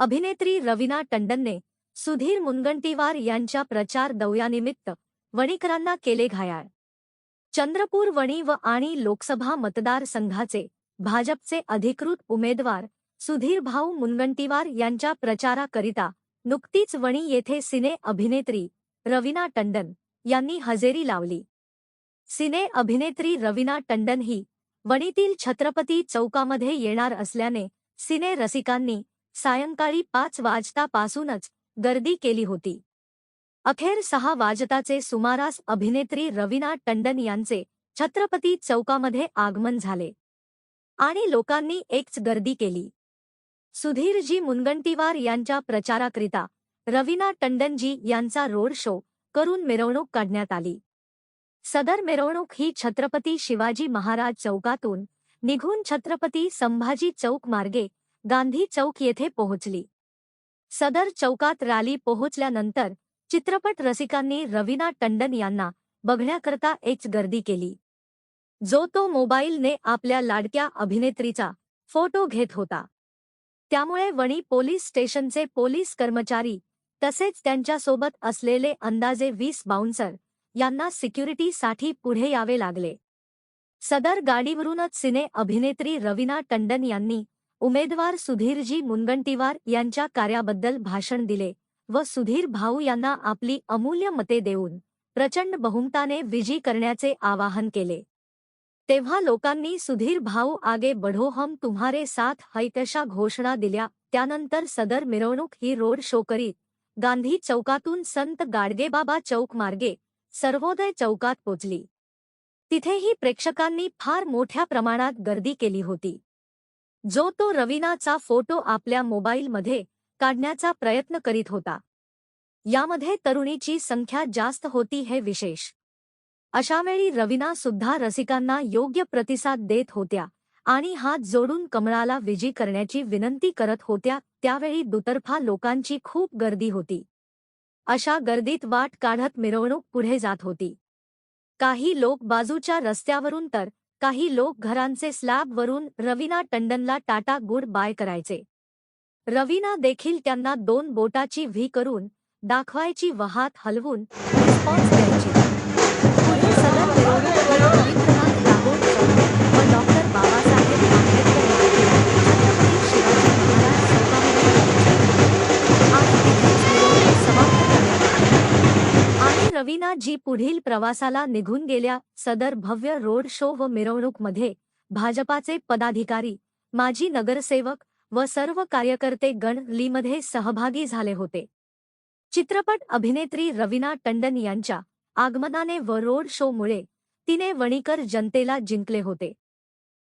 अभिनेत्री रवीना टंडनने सुधीर मुनगंटीवार यांच्या प्रचार दौऱ्यानिमित्त वणीकरांना केले घायाळ. चंद्रपूर वणी व आणि लोकसभा मतदारसंघाचे भाजपचे अधिकृत उमेदवार सुधीर भाऊ मुनगंटीवार यांच्या प्रचाराकरिता नुकतीच वणी येथे सिने अभिनेत्री रवीना टंडन यांनी हजेरी लावली. सिने अभिनेत्री रवीना टंडन ही वणीतील छत्रपती चौकामध्ये येणार असल्याने सिने रसिकांनी सायंकाळी पाच वाजतापासूनच गर्दी केली होती. अखेर सहा वाजताचे सुमारास अभिनेत्री रवीना टंडन यांचे छत्रपती चौकामध्ये आगमन झाले. आणि लोकांनी एकच गर्दी केली. सुधीरजी मुनगंटीवार यांच्या प्रचाराकरिता रवीना टंडनजी यांचा रोड शो करून मिरवणूक काढण्यात आली. सदर मिरवणूक ही छत्रपती शिवाजी महाराज चौकातून निघून छत्रपती संभाजी चौक मार्गे गांधी चौक येथे पोहोचली. सदर चौकात रॅली पोहोचल्यानंतर चित्रपट रसिकांनी रवीना टंडन यांना बघण्याकरता एक गर्दी केली. जो तो मोबाईलने आपल्या लाडक्या अभिनेत्रीचा फोटो घेत होता. त्यामुळे वणी पोलीस स्टेशनचे पोलीस कर्मचारी तसेच त्यांच्यासोबत असलेले अंदाजे वीस बाउन्सर यांना सिक्युरिटीसाठी पुढे यावे लागले. सदर गाडीवरूनच सिने अभिनेत्री रवीना टंडन यांनी उमेदवार सुधीरजी मुनगंटीवार यांच्या कार्याबद्दल भाषण दिले व सुधीर भाऊ यांना आपली अमूल्य मते देऊन प्रचंड बहुमताने विजयी करण्याचे आवाहन केले. तेव्हा लोकांनी सुधीर भाऊ आगे बढो हम तुम्हारे साथ हैतशा घोषणा दिल्या. त्यानंतर सदर मिरवणूक ही रोड शो करीत गांधी चौकातून संत गाडगेबाबा चौक मार्गे सर्वोदय चौकात पोचली. तिथेही प्रेक्षकांनी फार मोठ्या प्रमाणात गर्दी केली होती. जो तो रवीनाचा फोटो आपल्या मोबाईलमध्ये काढण्याचा प्रयत्न करीत होता. यामध्ये तरुणीची संख्या जास्त होती हे विशेष. अशावेळी रवीना सुद्धा रसिकांना योग्य प्रतिसाद देत होत्या आणि हात जोडून कमळाला विजी करण्याची विनंती करत होत्या त्यावेळी दुतर्फा लोकांची खूप गर्दी होती. अशा गर्दीत वाट काढत मिरवणूक पुढे जात होती. काही लोक बाजूच्या रस्त्यावरून तर काही लोक घरांचे स्लॅबवरून रवीना टंडनला टाटा गुड बाय करायचे. रवीना देखील त्यांना दोन बोटाची व्ही करून दाखवायची वहात हलवून रिस्पॉन्स द्यायची. आली. रवीना जी पुढील प्रवासाला निघून गेल्या सदर भव्य रोड शो व मिरवणूकमध्ये भाजपाचे पदाधिकारी माजी नगरसेवक व सर्व कार्यकर्ते गण लीमध्ये सहभागी झाले होते चित्रपट अभिनेत्री रवीना टंडन यांच्या आगमनाने व रोड शोमुळे तिने वणीकर जनतेला जिंकले होते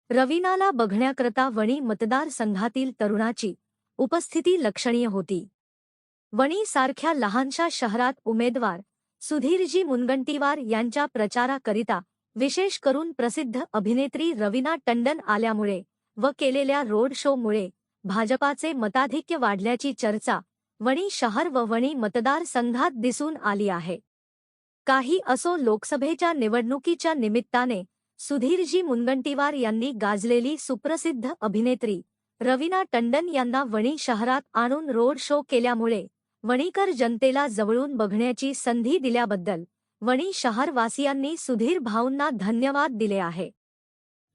रवीनाला बघण्याकरता वणी मतदारसंघातील तरुणाची उपस्थिती लक्षणीय होती वणी सारख्या लहानशा शहरात उमेदवार सुधीरजी मुनगंटीवार यांच्या प्रचाराकरिता विशेष करून प्रसिद्ध अभिनेत्री रवीना टंडन आल्यामुळे व केलेल्या रोड शोमुळे भाजपाचे मताधिक्य वाढल्याची चर्चा वणी शहर व वणी मतदारसंघात दिसून आली आहे. काही असो लोकसभेच्या निवडणुकीच्या निमित्ताने सुधीरजी मुनगंटीवार यांनी गाजलेली सुप्रसिद्ध अभिनेत्री रवीना टंडन यांना वणी शहरात आणून रोड शो केल्यामुळे वणीकर जनतेला जवळून बघण्याची संधी दिल्याबद्दल वणी शहरवासियांनी सुधीर भाऊंना धन्यवाद दिले आहे.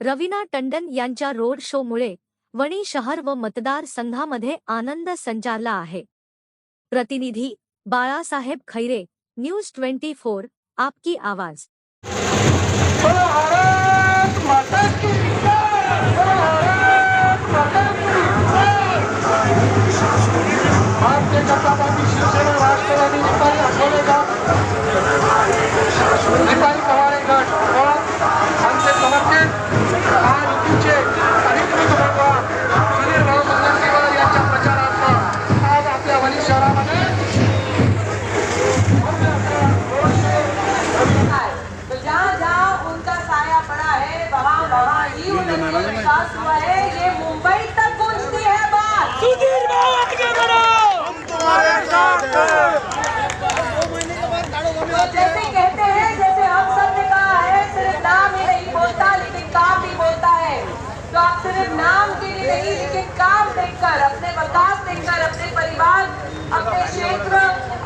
रवीना टंडन यांच्या रोड शोमुळे वणी शहर व मतदार संघामध्ये आनंद संचारला आहे. प्रतिनिधी Balasaheb Khaire news twenty four आपकी आवाज. Bye. बर्ताव देखकर अपने विकास देखकर अपने परिवार अपने क्षेत्र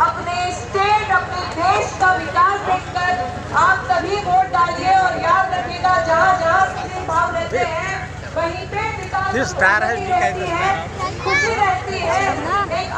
अपने स्टेट अपने देश का विकास देखकर आप सभी वोट डालिए और याद रखिएगा जहाँ जहाँ मुस्लिम भाव रहते हैं वहीं पे विकास रहती है खुशी रहती है। एक